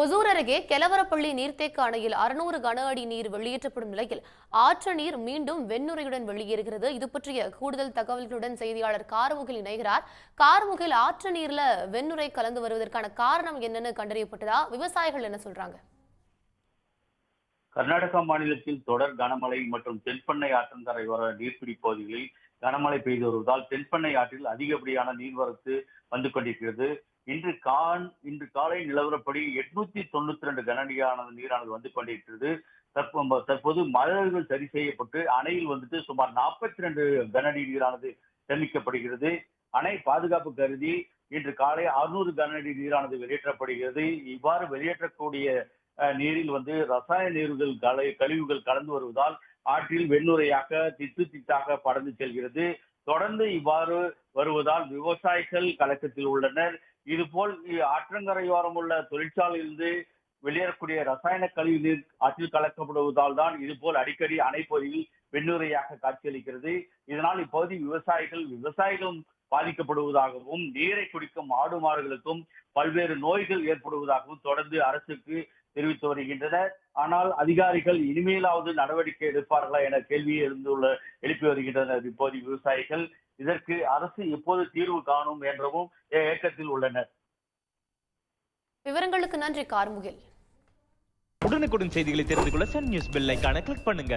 ஒசூர் அருகே கெலவரப்பள்ளி நீர்த்தேக்க அணையில் அறுநூறு கன அடி நீர் வெளியேற்றப்படும் நிலையில் ஆற்று நீர் மீண்டும் வெண்ணுரையுடன் வெளியேறுகிறது. இது பற்றிய கூடுதல் தகவல்களுடன் செய்தியாளர் கார்முகில் இணைகிறார். கார்முகில் ஆற்று நீர்ல வெண்ணுரை கலந்து வருவதற்கான காரணம் என்னன்னு கண்டறியப்பட்டதா? விவசாயிகள் என்ன சொல்றாங்க? கர்நாடகா மாநிலத்தில் தொடர் கனமழை மற்றும் தென்பண்ணை ஆற்றங்கரை வர நீர்பிடி பகுதிகளில் கனமழை பெய்து வருவதால் தென்பண்ணை ஆற்றில் அதிகப்படியான நீர்வரத்து வந்து கொண்டிருக்கிறது. இன்று கான் இன்று காலை நிலவரப்படி எட்நூத்தி தொண்ணூத்தி ரெண்டு கனஅடியானது நீரானது வந்து கொண்டிருக்கிறது. தற்போது மலர்கள் சரி செய்யப்பட்டு அணையில் வந்துட்டு சுமார் நாற்பத்தி ரெண்டு கனஅடி நீரானது சேமிக்கப்படுகிறது. அணை பாதுகாப்பு கருதி இன்று காலை அறுநூறு கனஅடி நீரானது வெளியேற்றப்படுகிறது. இவ்வாறு வெளியேற்றக்கூடிய நீரில் வந்து ரசாயன நீர்கள் கலை கழிவுகள் கலந்து வருவதால் ஆற்றில் வெண்ணுரையாக திட்டு திட்டாக படர்ந்து செல்கிறது. தொடர்ந்து இவ்வாறு வருவதால் விவசாயிகள் கலக்கத்தில் உள்ளனர். இதுபோல் ஆற்றங்கரையோரம் உள்ள தொழிற்சாலையிலிருந்து வெளியேறக்கூடிய ரசாயன கழிவு நீர் ஆற்றில் கலக்கப்படுவதால் தான் இதுபோல் அடிக்கடி அணை பகுதியில் வெண்ணுரையாக காட்சியளிக்கிறது. இதனால் இப்பகுதி விவசாயிகள் விவசாயிகளும் பாதிக்கப்படுவதாகவும் நீரை குடிக்கும் ஆடு மாடுகளுக்கும் பல்வேறு நோய்கள் ஏற்படுவதாகவும் தொடர்ந்து அரசுக்கு தெரிவித்து வருகின்றனர். ஆனால் அதிகாரிகள் இனிமேலாவது நடவடிக்கை எடுப்பார்களா என கேள்வி எழுந்துள்ள எழுப்பி வருகின்றனர் இப்போது விவசாயிகள். இதற்கு அரசு எப்போது தீர்வு காணும் என்றவும் ஏக்கத்தில் உள்ளனர். விவரங்களுக்கு நன்றி கார்முகில். உடனுக்குடன் செய்திகளை தெரிந்து கொள்ள சன் நியூஸ் பெல் ஐகானை கிளிக் பண்ணுங்க.